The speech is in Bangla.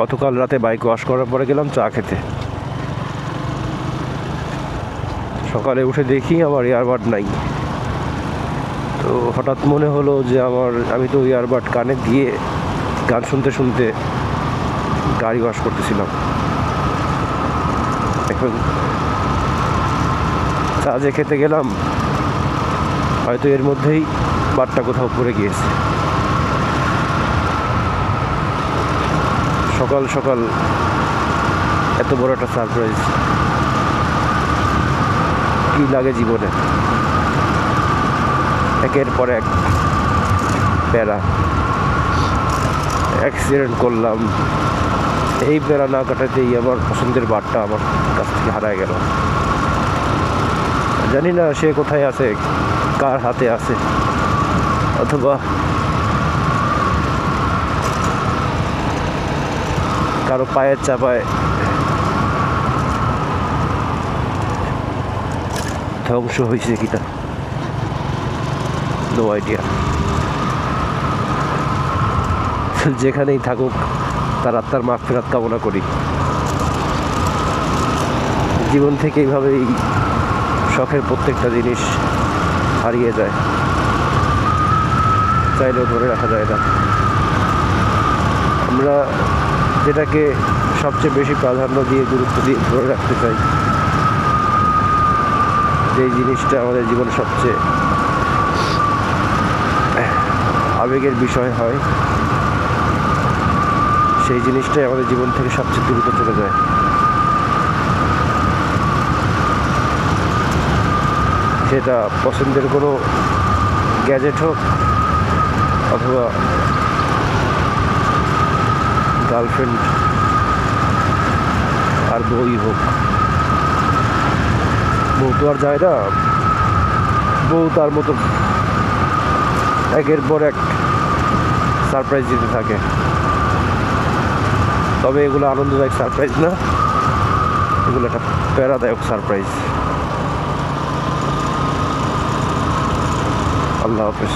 গতকাল রাতে বাইক ওয়াশ করার পরে গেলাম চা খেতে। সকালে উঠে দেখি আমার ইয়ারবাড নাই। তো হঠাৎ মনে হলো যে আমার, আমি তো ইয়ারবাড কানে দিয়ে গান শুনতে শুনতে গাড়ি ওয়াশ করতেছিলাম। এখন চা যে খেতে গেলাম, হয়তো এর মধ্যেই বারটা কোথাও পড়ে গিয়েছে। সকাল সকাল এত বড় একটা সারপ্রাইজ কি লাগে জীবনে? একের পর এক প্যারা। অ্যাক্সিডেন্ট করলাম। এই প্যারা না কাটাতেই আমার পছন্দের বারটা আমার কাছ থেকে হারায় গেল। জানি না সে কোথায় আছে, কার হাতে আছে, অথবা কারও পায়ের চাপায়। ধ্বংস হয়েছে কিনা নো আইডিয়া যেখানেই থাকুক, তার আত্মার মাফ ফেরাত কামনা করি। জীবন থেকে এইভাবেই শখের প্রত্যেকটা জিনিস হারিয়ে যায়। চাইলেও ধরে রাখা যায় না। আমরা যেটাকে সবচেয়ে বেশি প্রাধান্য দিয়ে গুরুত্ব দিয়ে ধরে রাখতে চাই। যেই জিনিসটা আমাদের জীবনে সবচেয়ে আবেগের বিষয় হয়, সেই জিনিসটাই আমাদের জীবন থেকে সবচেয়ে দ্রুত চলে যায়। সেটা পছন্দের কোনো গ্যাজেট হোক অথবা গার্লফ্রেন্ড আর বই হোক। বউ তো আর যায় না। বউ তার মতো একের পর এক সারপ্রাইজ দিতে থাকে। তবে এগুলো আনন্দদায়ক সারপ্রাইজ না। এগুলো একটা প্যারাদায়ক সারপ্রাইজ আল্লাহ হাফেজ।